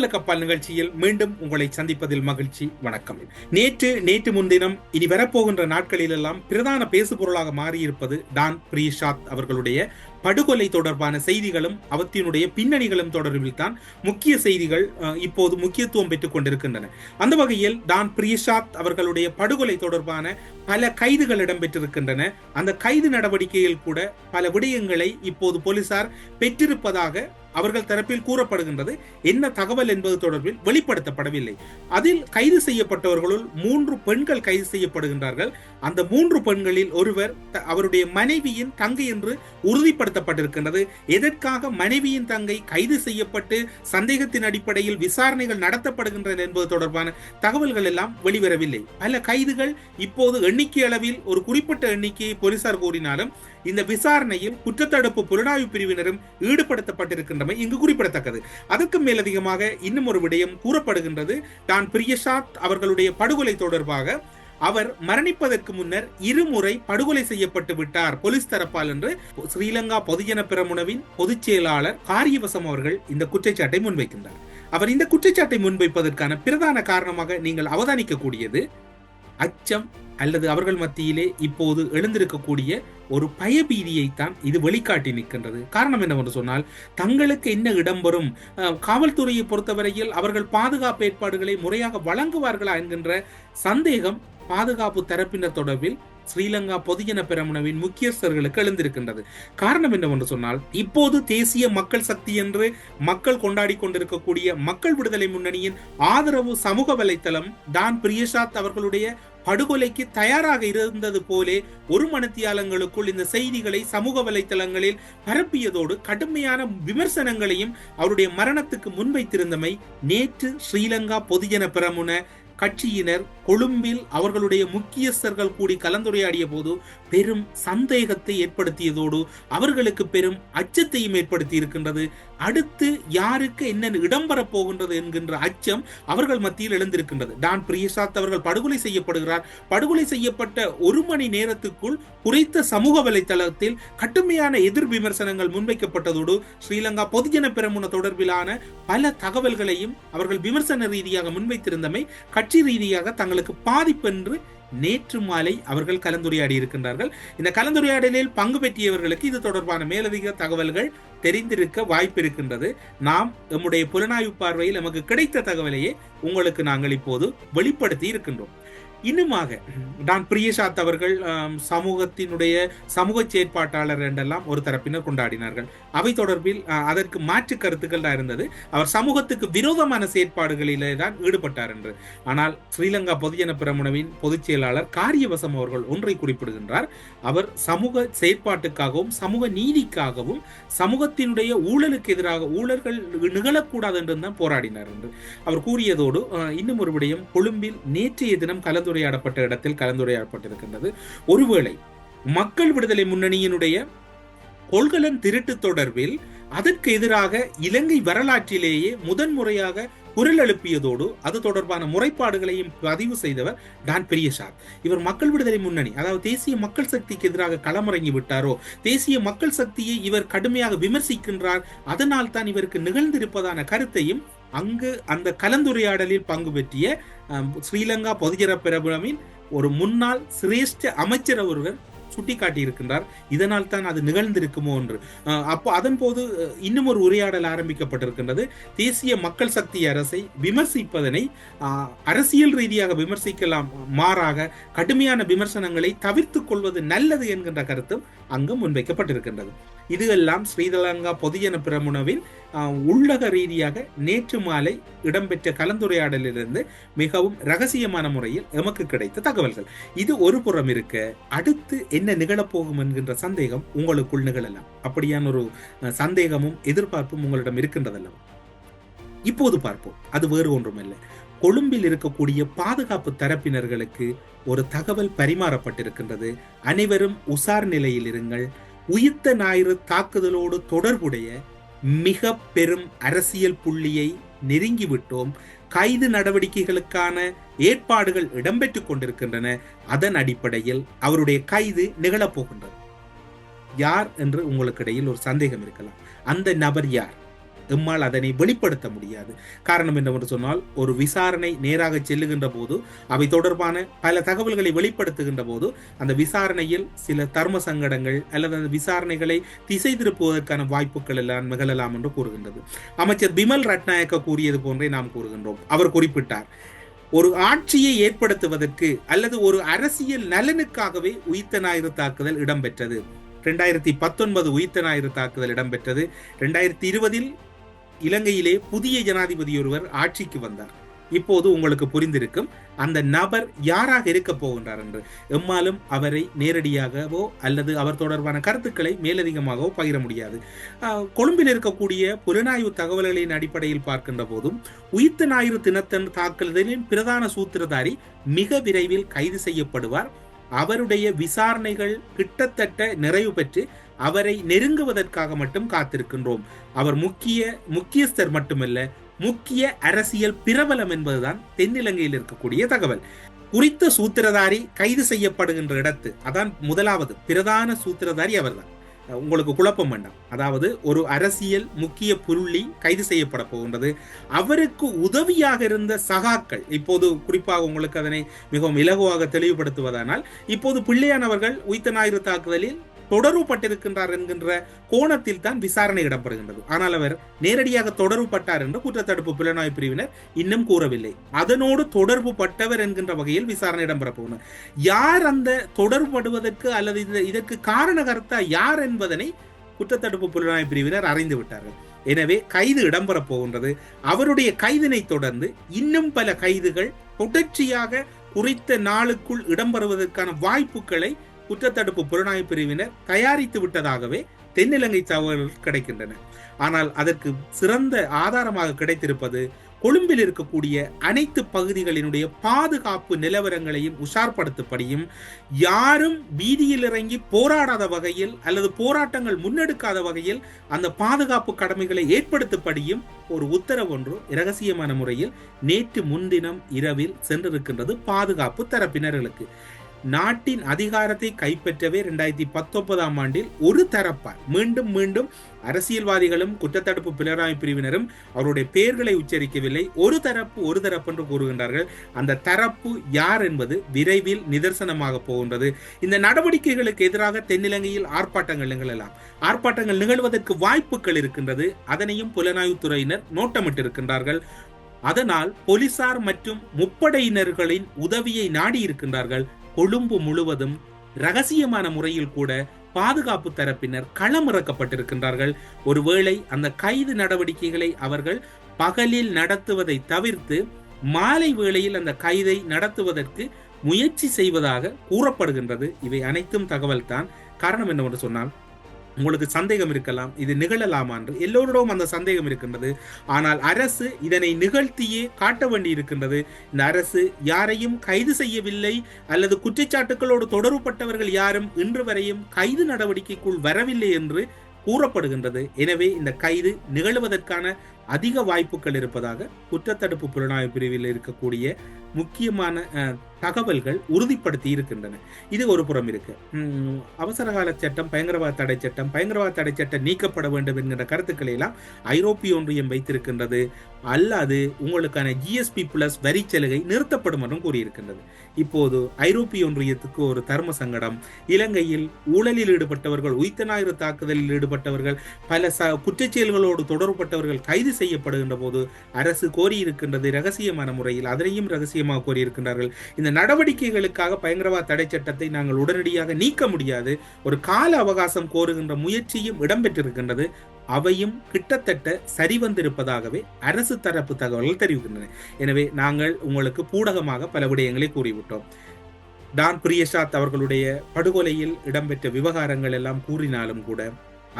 செய்திகளுக்கு நிகழ்ச்சியில் மீண்டும் உங்களை சந்திப்பதில் மகிழ்ச்சி. வணக்கம். நேற்று நேற்று முன்தினம் இனி வரப்போகின்ற நாட்களிலெல்லாம் பிரதான பேசுபொருளாக மாறியிருப்பது டான் பிரியஷாத் அவர்களுடைய படுகொலை தொடர்பான செய்திகளும் அவற்றினுடைய பின்னணிகளும் தொடர்பில் தான் முக்கிய செய்திகள் இப்போது முக்கியத்துவம் பெற்றுக் கொண்டிருக்கின்றன. அந்த வகையில் டான் பிரியஷாத் அவர்களுடைய படுகொலை தொடர்பான பல கைதுகள் இடம்பெற்றிருக்கின்றன. அந்த கைது நடவடிக்கையில் கூட பல விடயங்களை இப்போது போலீசார் பெற்றிருப்பதாக அவர்கள் தரப்பில் கூறப்படுகின்றது என்ன தகவல் என்பது தொடர்பில் வெளிப்படுத்தப்படவில்லை. அதில் கைது செய்யப்பட்டவர்களுள் மூன்று பெண்கள் கைது செய்யப்படுகின்றார்கள். அந்த மூன்று பெண்களில் ஒருவர் அவருடைய மனைவியின் தங்கை என்று உறுதிப்படுத்தப்பட்டிருக்கின்றது. எதற்காக மனைவியின் தங்கை கைது செய்யப்பட்டு சந்தேகத்தின் அடிப்படையில் விசாரணைகள் நடத்தப்படுகின்றன என்பது தொடர்பான தகவல்கள் எல்லாம் வெளிவரவில்லை. பல கைதுகள் இப்போது எண்ணிக்கை அளவில் ஒரு குறிப்பிட்ட எண்ணிக்கையை போலீசார் கூறினாலும் இந்த விசாரணையில் குற்றத்தடுப்பு புலனாய்வு பிரிவினரும் ஈடுபடுத்தப்பட்டிருக்கின்றனர். ஈடுபடுத்தப்பட்டிருக்கின்றமை இங்கு குறிப்பிடத்தக்கது. அதற்கு மேலதிகமாக இன்னும் ஒரு விடயம் கூறப்படுகின்றது. தான் பிரியசாத் அவர்களுடைய படுகொலை தொடர்பாக அவர் மரணிப்பதற்கு முன்னர் இருமுறை படுகொலை செய்யப்பட்டு விட்டார் போலீஸ் தரப்பால் என்று. ஸ்ரீலங்கா பொதுஜன பிரமுனவின் பொதுச் செயலாளர் காரியவசம் அவர்கள் இந்த குற்றச்சாட்டை முன்வைக்கின்றார். அவர் இந்த குற்றச்சாட்டை முன்வைப்பதற்கான பிரதான காரணமாக நீங்கள் அவதானிக்கக்கூடியது அச்சம் அல்லது அவர்கள் மத்தியிலே இப்போது எழுந்திருக்கக்கூடிய ஒரு பயபீதியைத்தான் இது வெளிக்காட்டி நிற்கின்றது. காரணம் என்னவென்று சொன்னால் தங்களுக்கு என்ன இடம்பெறும் காவல்துறையை பொறுத்தவரையில் அவர்கள் பாதுகாப்பு ஏற்பாடுகளை முறையாக வழங்குவார்களா என்கின்ற சந்தேகம் பாதுகாப்பு தரப்பினர் தொடர்பில் ஸ்ரீலங்கா பொதுஜன பெரமுனவின் முக்கியஸ்தர்களுக்கு எழுந்திருக்கின்றது. காரணம் என்னவென்று சொன்னால் இப்போது தேசிய மக்கள் சக்தி என்று மக்கள் கொண்டாடி கொண்டிருக்கக்கூடிய மக்கள் விடுதலை முன்னணியின் ஆதரவு சமூக வலைத்தளம் டான் பிரியசாத் அவர்களுடைய படுகொலைக்கு தயாராக இருந்தது போலே ஒரு மனத்தியாலங்களுக்குள் இந்த செய்திகளை சமூக வலைத்தளங்களில் பரப்பியதோடு கடுமையான விமர்சனங்களையும் அவருடைய மரணத்துக்கு முன்வைத்திருந்தமை நேற்று ஸ்ரீலங்கா பொதுஜன பிரமுன கட்சியினர் கொழும்பில் அவர்களுடைய முக்கியஸ்தர்கள் கூடி கலந்துரையாடிய போது பெரும் சந்தேகத்தை ஏற்படுத்தியதோடு அவர்களுக்கு பெரும் அச்சத்தையும் ஏற்படுத்தி இருக்கின்றது அடுத்து யாருக்கு என்ன இடம்பெறப் போகின்றது என்கின்ற அச்சம் அவர்கள் மத்தியில் எழுந்திருக்கின்றது. டான் பிரியசாத் அவர்கள் படுகொலை செய்யப்படுகிறார். படுகொலை செய்யப்பட்ட ஒரு மணி நேரத்துக்குள் குறித்த சமூக வலைத்தளத்தில் கடுமையான எதிர் விமர்சனங்கள் முன்வைக்கப்பட்டதோடு ஸ்ரீலங்கா பொதுஜன பெரமுன தொடர்பிலான பல தகவல்களையும் அவர்கள் விமர்சன ரீதியாக முன்வைத்திருந்தமை கட்சி ரீதியாக தங்களுக்கு பாதிப்பென்று நேற்று மாலை அவர்கள் கலந்துரையாடி இருக்கின்றார்கள். இந்த கலந்துரையாடலில் பங்கு பெற்றியவர்களுக்கு இது தொடர்பான மேலதிக தகவல்கள் தெரிந்திருக்க வாய்ப்பு இருக்கின்றது. நாம் நம்முடைய புலனாய்வு பார்வையில் நமக்கு கிடைத்த தகவலையே உங்களுக்கு நாங்கள் இப்போது வெளிப்படுத்தி இருக்கின்றோம். இன்னுமாக நான் பிரியசாத் அவர்கள் சமூகத்தினுடைய சமூக செயற்பாட்டாளர் என்றெல்லாம் ஒரு தரப்பினர் கொண்டாடினார்கள். அவை தொடர்பில் அதற்கு மாற்று கருத்துக்கள் தான் இருந்தது. அவர் சமூகத்துக்கு விரோதமான செயற்பாடுகளிலே தான் ஈடுபட்டார் என்று. ஆனால் ஸ்ரீலங்கா பொதுஜன பிரமுனவின் பொதுச் செயலாளர் காரியவசம் அவர்கள் ஒன்றை குறிப்பிடுகின்றார். அவர் சமூக செயற்பாட்டுக்காகவும் சமூக நீதிக்காகவும் சமூகத்தினுடைய ஊழலுக்கு எதிராக ஊழல்கள் நிகழக்கூடாது என்று தான் போராடினார் என்று. அவர் கூறியதோடு இன்னும் ஒரு விடயம் கொழும்பில் நேற்றைய தினம் கலந்துரையாடப்பட்ட இடத்தில் கலந்துரையாடப்பட்டிருக்கின்றது. ஒருவேளை மக்கள் விடுதலை முன்னணியினுடைய கொள்கலன் திருட்டு தொடர்பில் அதற்கு எதிராக இலங்கை வரலாற்றிலேயே முதன்முறையாக குரல் எழுப்பியதோடு அது தொடர்பான முறைப்பாடுகளையும் பதிவு செய்தவர் டான் பெரியசார் இவர் மக்கள் விடுதலை முன்னணி அதாவது தேசிய மக்கள் சக்திக்கு எதிராக களமிறங்கி விட்டாரோ தேசிய மக்கள் சக்தியை இவர் கடுமையாக விமர்சிக்கின்றார் அதனால் தான் இவருக்கு நிகழ்ந்திருப்பதான கருத்தையும் அங்கு அந்த கலந்துரையாடலில் பங்கு பெற்றிய ஸ்ரீலங்கா பொதுஜன பிரபலமின் ஒரு முன்னாள் சிரேஷ்ட அமைச்சர் ஒருவர் சுட்டிக்காட்டியிருக்கின்றார். இதனால் தான் அது நிகழ்ந்திருக்குமோ என்று. அப்போ அதன் போது இன்னும் ஒரு உரையாடல் ஆரம்பிக்கப்பட்டிருக்கின்றது. தேசிய மக்கள் சக்தி அரசை விமர்சிப்பதனை அரசியல் ரீதியாக விமர்சிக்கலாம் மாறாக கடுமையான விமர்சனங்களை தவிர்த்துக் கொள்வது நல்லது என்கின்ற கருத்தும் அங்கு முன்வைக்கப்பட்டிருக்கின்றது. இது எல்லாம் ஸ்ரீலங்கா பொதுஜன பிரமுனவின் உள்ளக ரீதியாக நேற்று மாலை இடம்பெற்ற கலந்துரையாடலிலிருந்து மிகவும் ரகசியமான முறையில் எமக்கு கிடைத்த தகவல்கள். இது ஒரு புறம் இருக்க அடுத்து என்ன நிகழப்போகும் என்கின்ற சந்தேகம் உங்களுக்குள் நிகழலாம். அப்படியான ஒரு சந்தேகமும் எதிர்பார்ப்பும் உங்களிடம் இருக்கின்றதல்ல இப்போது பார்ப்போம். அது வேறு ஒன்றுமில்லை. கொழும்பில் இருக்கக்கூடிய பாதுகாப்பு தரப்பினர்களுக்கு ஒரு தகவல் பரிமாறப்பட்டிருக்கின்றது. அனைவரும் உசார் நிலையில் இருங்கள். உயிர்த்த ஞாயிறு தாக்குதலோடு தொடர்புடைய மிக பெரும் அரசியல் புள்ளியை நெருங்கிவிட்டோம். கைது நடவடிக்கைகளுக்கான ஏற்பாடுகள் இடம்பெற்றுக் கொண்டிருக்கின்றன. அதன் அடிப்படையில் அவருடைய கைது நிகழப்போகின்றது யார் என்று உங்களுக்கு இடையில் ஒரு சந்தேகம் இருக்கலாம். அந்த நபர் யார்? எம்மால் அதனை வெளிப்படுத்த முடியாது. காரணம் என்னவென்று சொன்னால் ஒரு விசாரணை நேராக செல்லுகின்ற போது அவை தொடர்பான பல தகவல்களை வெளிப்படுத்துகின்ற போது அந்த விசாரணையில் சில தர்ம சங்கடங்கள் அல்லது அந்த விசாரணைகளை திசை திருப்புவதற்கான வாய்ப்புகள் எல்லாம் நிகழலாம் என்று கூறுகின்றது. அமைச்சர் பிமல் ரட்நாயக்க கூறியது போன்றே நாம் கூறுகின்றோம். அவர் குறிப்பிட்டார் ஒரு ஆட்சியை ஏற்படுத்துவதற்கு அல்லது ஒரு அரசியல் நலனுக்காகவே உயிர்த்த ஞாயிறு தாக்குதல் இடம்பெற்றது. ரெண்டாயிரத்தி பத்தொன்பது உயிர்த்த ஞாயிறு தாக்குதல் இடம்பெற்றது. ரெண்டாயிரத்தி இருபதில் இலங்கையிலே புதிய ஜனாதிபதி ஒருவர் ஆட்சிக்கு வந்தார். இப்போது உங்களுக்கு புரிந்திருக்கும் அந்த நபர் யாராக இருக்க போகின்றார் என்று. எம்மாலும் அவரை நேரடியாகவோ அல்லது அவர் தொடர்பான கருத்துக்களை மேலதிகமாகவோ பகிர முடியாது. ஆஹ், கொழும்பில் இருக்கக்கூடிய புலனாய்வு தகவல்களின் அடிப்படையில் பார்க்கின்ற போதும் உயிர்த்த ஞாயிறு தினத்தன் தாக்குதலின் பிரதான சூத்திரதாரி மிக விரைவில் கைது செய்யப்படுவார். அவருடைய விசாரணைகள் கிட்டத்தட்ட நிறைவு பெற்று அவரை நெருங்குவதற்காக மட்டும் காத்திருக்கின்றோம். அவர் முக்கிய முக்கியஸ்தர் மட்டுமல்ல முக்கிய அரசியல் பிரபலம் என்பதுதான் தென்னிலங்கையில் இருக்கக்கூடிய தகவல். குறித்த சூத்திரதாரி கைது செய்யப்படுகின்ற இடத்து அதான் முதலாவது பிரதான சூத்திரதாரி அவர்தான். உங்களுக்கு குழப்பம் வேண்டாம். அதாவது ஒரு அரசியல் முக்கிய புள்ளி கைது செய்யப்பட போகின்றது. அவருக்கு உதவியாக இருந்த சகாக்கள் இப்போது குறிப்பாக உங்களுக்கு அதனை மிகவும் இலகுவாக தெளிவுபடுத்துவதானால் இப்போது பிள்ளையானவர்கள் உயித்த ஞாயிறு தாக்குதலில் தொடர்புபட்டிருக்கின்றார் என்கின்ற கோணத்தில் தான் விசாரணை இடம்பெறுகின்றது. ஆனால் அவர் நேரடியாக தொடர்புபட்டார் என்று குற்றத்தடுப்பு புலனாய்வு பிரிவினர் இன்னும் கூறவில்லை. அதனோடு தொடர்பு பட்டவர் என்கின்ற வகையில் விசாரணை இடம்பெற யார் அந்த தொடர்புபடுவதற்கு அல்லது இதற்கு காரணகர்த்தா யார் என்பதனை குற்றத்தடுப்பு புலனாய்வு பிரிவினர் அறிந்து விட்டார்கள். எனவே கைது இடம்பெறப் போகின்றது அவருடைய கைதினை தொடர்ந்து இன்னும் பல கைதுகள் தொடர்ச்சியாக குறித்த நாளுக்குள் இடம்பெறுவதற்கான வாய்ப்புகளை குற்றத்தடுப்பு புலனாய்வு பிரிவினர் தயாரித்து விட்டதாகவே தென்னிலங்கை தகவல்கள் கிடைக்கின்றன. ஆனால் அதற்கு சிறந்த ஆதாரமாக கிடைத்திருப்பது கொழும்பில் இருக்கக்கூடிய அனைத்து பகுதிகளினுடைய பாதுகாப்பு நிலவரங்களையும் உஷார்படுத்தப்படியும் யாரும் வீதியில் இறங்கி போராடாத வகையில் அல்லது போராட்டங்கள் முன்னெடுக்காத வகையில் அந்த பாதுகாப்பு கடமைகளை ஏற்படுத்தப்படியும் ஒரு உத்தரவு ஒன்று இரகசியமான முறையில் நேற்று முன்தினம் இரவில் சென்றிருக்கின்றது பாதுகாப்பு தரப்பினர்களுக்கு. நாட்டின் அதிகாரத்தை கைப்பற்றவே இரண்டாயிரத்தி பத்தொன்பதாம் ஆண்டில் ஒரு தரப்பார். மீண்டும் மீண்டும் அரசியல்வாதிகளும் குற்றத்தடுப்பு புலனாய்வு பிரிவினரும் அவருடைய பெயர்களை உச்சரிக்கவில்லை. ஒரு தரப்பு ஒரு தரப்பு என்று கூறுகின்றார்கள். அந்த தரப்பு யார் என்பது விரைவில் நிதர்சனமாக போகின்றது. இந்த நடவடிக்கைகளுக்கு எதிராக தென்னிலங்கையில் ஆர்ப்பாட்டங்கள் நிகழலாம். ஆர்ப்பாட்டங்கள் நிகழ்வதற்கு வாய்ப்புகள் இருக்கின்றது. அதனையும் புலனாய்வுத்துறையினர் நோட்டமிட்டிருக்கின்றார்கள். அதனால் போலீசார் மற்றும் முப்படையினர்களின் உதவியை நாடி இருக்கின்றார்கள். கொழும்பு முழுவதும் ரகசியமான முறையில் கூட பாதுகாப்பு தரப்பினர் களமிறக்கப்பட்டிருக்கின்றார்கள். ஒருவேளை அந்த கைது நடவடிக்கைகளை அவர்கள் பகலில் நடத்துவதை தவிர்த்து மாலை வேளையில் அந்த கைதை நடத்துவதற்கு முயற்சி செய்வதாக கூறப்படுகின்றது. இவை அனைத்தும் தகவல்தான். காரணம் என்னவென்று சொன்னால் உங்களுக்கு சந்தேகம் இருக்கலாம் இது நிகழலாமா என்று. எல்லோரிடமும் அந்த சந்தேகம் இருக்கின்றது. ஆனால் அரசு இதனை நிகழ்த்தியே காட்ட வேண்டி இருக்கின்றது. இந்த அரசு யாரையும் கைது செய்யவில்லை அல்லது குற்றச்சாட்டுகளோடு தொடர்புபட்டவர்கள் யாரும் இன்று வரையும் கைது நடவடிக்கைக்குள் வரவில்லை என்று கூறப்படுகின்றது. எனவே இந்த கைது நிகழுவதற்கான அதிக வாய்ப்புகள் இருப்பதாக குற்றத்தடுப்பு புலனாய்வு பிரிவில் இருக்கக்கூடிய முக்கியமான தகவல்கள் உறுதிப்படுத்தி இருக்கின்றன. இது ஒரு புறம் இருக்கு. அவசரகால சட்டம் பயங்கரவாத தடை சட்டம் பயங்கரவாத தடை சட்டம் நீக்கப்பட வேண்டும் என்கிற கருத்துக்களை எல்லாம் ஐரோப்பிய ஒன்றியம் வைத்திருக்கின்றது. அல்லாது உங்களுக்கான ஜிஎஸ்பி பிளஸ் வரி சலுகை நிறுத்தப்படும் என்றும் கூறியிருக்கின்றது. இப்போது ஐரோப்பிய ஒன்றியத்துக்கு ஒரு தர்ம சங்கடம். இலங்கையில் ஊழலில் ஈடுபட்டவர்கள் உயிர்த்த தாக்குதலில் ஈடுபட்டவர்கள் பல ச குற்றச் செயல்களோடு தொடர்பட்டவர்கள் கைது செய்யப்படுகின்ற போது அரசு கோரியிருக்கின்றது ரகசியமான முறையில். அதனையும் ரகசியமாக கோரியிருக்கின்றார்கள். இந்த நடவடிக்கைகளுக்காக பயங்கரவாத தடை சட்டத்தை நாங்கள் உடனடியாக நீக்க முடியாது. ஒரு கால அவகாசம் கோருகின்ற முயற்சியும் இடம்பெற்றிருக்கின்றது. அவையும் கிட்டத்தட்ட சரிவந்திருப்பதாகவே அரசு தரப்பு தகவல்கள் தெரிவிக்கின்றன. எனவே நாங்கள் உங்களுக்கு பூடகமாக பல விடயங்களை கூறிவிட்டோம். டான் பிரியசாத் அவர்களுடைய படுகொலையில் இடம்பெற்ற விவகாரங்கள் எல்லாம் கூறினாலும் கூட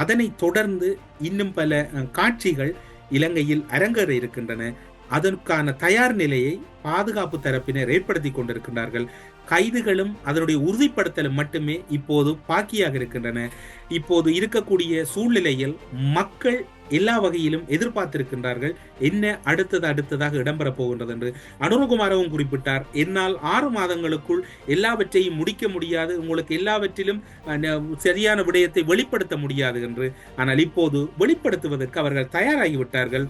அதனை தொடர்ந்து இன்னும் பல காட்சிகள் இலங்கையில் அரங்கேற இருக்கின்றன. அதற்கான தயார் நிலையை பாதுகாப்பு தரப்பினர் ஏற்படுத்தி கொண்டிருக்கின்றார்கள். கைதுகளும் அதனுடைய உறுதிப்படுத்தலும் மட்டுமே இப்போது பாக்கியாக இருக்கின்றன. இப்போது இருக்கக்கூடிய சூழ்நிலையில் மக்கள் எல்லா வகையிலும் எதிர்பார்த்திருக்கின்றார்கள் என்ன அடுத்தது அடுத்ததாக இடம்பெறப் போகின்றது என்று. அனுரகுமாரவும் குறிப்பிட்டார் என்னால் ஆறு மாதங்களுக்குள் எல்லாவற்றையும் முடிக்க முடியாது உங்களுக்கு எல்லாவற்றிலும் சரியான விடயத்தை வெளிப்படுத்த முடியாது என்று. ஆனால் இப்போது வெளிப்படுத்துவதற்கு அவர்கள் தயாராகிவிட்டார்கள்.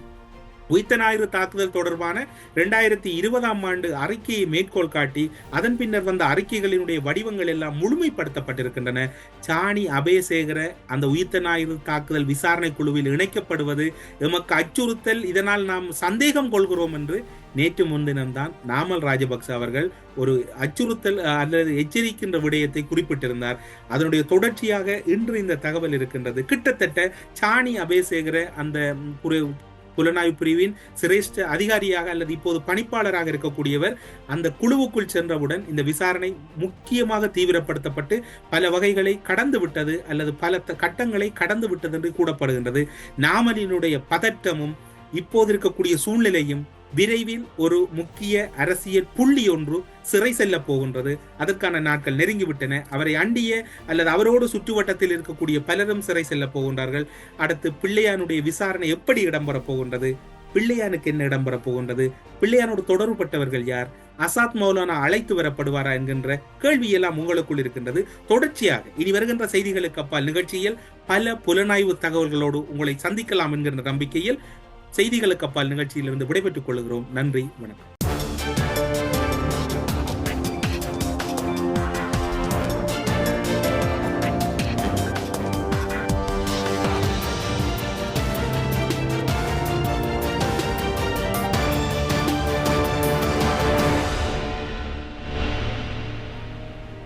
உயிர்த்த ஞாயிறு தாக்குதல் தொடர்பான இரண்டாயிரத்தி இருபதாம் ஆண்டு அறிக்கையை மேற்கோள் காட்டி அதன் பின்னர் வந்த அறிக்கைகளினுடைய வடிவங்கள் எல்லாம் முழுமைப்படுத்தப்பட்டிருக்கின்றன. சாணி அபயசேகர அந்த உயிர்த்த ஞாயிறு தாக்குதல் விசாரணை குழுவில் இணைக்கப்படுவது எமக்கு அச்சுறுத்தல் இதனால் நாம் சந்தேகம் கொள்கிறோம் என்று நேற்று முன்தினம்தான் நாமல் ராஜபக்ச அவர்கள் ஒரு அச்சுறுத்தல் அல்லது எச்சரிக்கின்ற விடயத்தை குறிப்பிட்டிருந்தார். அதனுடைய தொடர்ச்சியாக இன்று இந்த தகவல் இருக்கின்றது. கிட்டத்தட்ட சாணி அபயசேகர அந்த புலனாய்வு பிரிவின் சிரேஷ்ட அதிகாரியாக அல்லது இப்போது பணிப்பாளராக இருக்கக்கூடியவர் அந்த குழுவுக்குள் சென்றவுடன் இந்த விசாரணை முக்கியமாக தீவிரப்படுத்தப்பட்டு பல வகைகளை கடந்து விட்டது அல்லது பல த- கட்டங்களை கடந்து விட்டது என்று கூறப்படுகின்றது. நாமலினுடைய பதற்றமும் இப்போது இருக்கக்கூடிய சூழ்நிலையும் விரைவில் ஒரு முக்கிய அரசியல் புள்ளி ஒன்று சிறை செல்ல போகின்றது. அதற்கான நாட்கள் நெருங்கிவிட்டன. அவரை அண்டிய அல்லது அவரோடு சுற்றுவட்டத்தில் இருக்கக்கூடிய பலரும் சிறை செல்ல போகின்றார்கள். அடுத்து பிள்ளையானுடைய விசாரணை எப்படி இடம்பெறப் போகின்றது? பிள்ளையானுக்கு என்ன இடம்பெறப் போகின்றது? பிள்ளையானோடு தொடர்புபட்டவர்கள் யார்? அசாத் மௌலானா அழைத்து வரப்படுவாரா என்கின்ற கேள்வியெல்லாம் உங்களுக்குள் இருக்கின்றது. தொடர்ச்சியாக இனி வருகின்ற செய்திகளுக்கு அப்பால் நிகழ்ச்சியில் பல புலனாய்வு தகவல்களோடு உங்களை சந்திக்கலாம் என்கின்ற நம்பிக்கையில் செய்திகளுக்கு அப்பால் நிகழ்ச்சியிலிருந்து விடைபெற்றுக் கொள்கிறோம். நன்றி வணக்கம்.